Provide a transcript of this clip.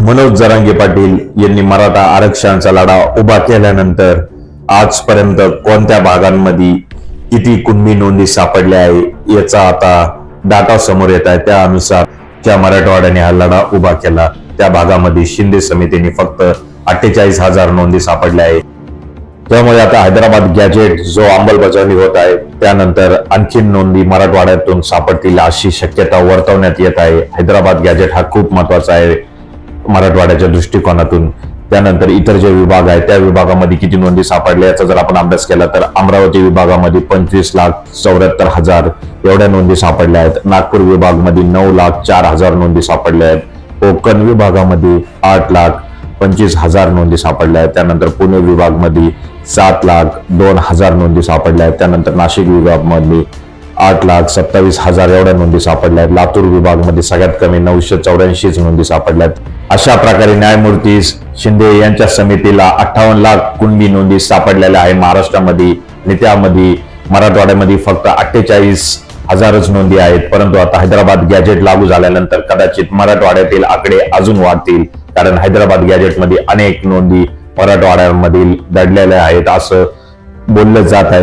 मनोज जरांगे पाटील यांनी मराठा आरक्षणाचा लढा उभा केल्यानंतर आजपर्यंत कोणत्या भागांमध्ये किती कुणबी नोंदी सापडल्या आहे याचा आता डाटा समोर येत आहे. त्यानुसार ज्या मराठवाड्याने हा लढा उभा केला त्या भागामध्ये शिंदे समितीने फक्त अठ्ठेचाळीस हजार नोंदी सापडल्या आहे त्यामुळे आता हैदराबाद गॅजेट जो अंमलबजावणी होत आहे त्यानंतर आणखीन नोंदी मराठवाड्यातून सापडतील अशी शक्यता वर्तवण्यात येत आहे. हैदराबाद गॅजेट हा खूप महत्त्वाचा आहे. मराठवाड्याच्या दृष्टिकोनातून. त्यानंतर इतर जे विभाग आहेत त्या विभागामध्ये किती नोंदी सापडल्या याचा जर आपण अभ्यास केला तर अमरावती विभागामध्ये पंचवीस लाख चौऱ्याहत्तर हजार एवढ्या नोंदी सापडल्या आहेत. नागपूर विभागामध्ये नऊ लाख चार हजार नोंदी सापडल्या आहेत. कोकण विभागामध्ये आठ लाख पंचवीस हजार नोंदी सापडल्या आहेत. त्यानंतर पुणे विभागमध्ये सात लाख दोन हजार नोंदी सापडल्या आहेत. त्यानंतर नाशिक विभागमध्ये आठ लाख सत्तावीस हजार एवढ्या नोंदी सापडल्या आहेत लातूर विभागमध्ये सगळ्यात कमी नऊशे चौऱ्याऐंशीच नोंदी सापडल्या आहेत अशा प्रकारे न्यायमूर्ती शिंदे यांच्या समितीला अठ्ठावन्न लाख कुणबी नोंदी सापडलेल्या आहे. महाराष्ट्रामध्ये आणि त्यामध्ये मराठवाड्यामध्ये फक्त अठ्ठेचाळीस हजारच नोंदी आहेत. परंतु आता हैदराबाद गॅजेट लागू झाल्यानंतर कदाचित मराठवाड्यातील आकडे अजून वाढतील. कारण हैदराबाद गॅजेटमध्ये अनेक नोंदी मराठवाड्यामधील दडलेल्या आहेत असं बोललं जात आहे.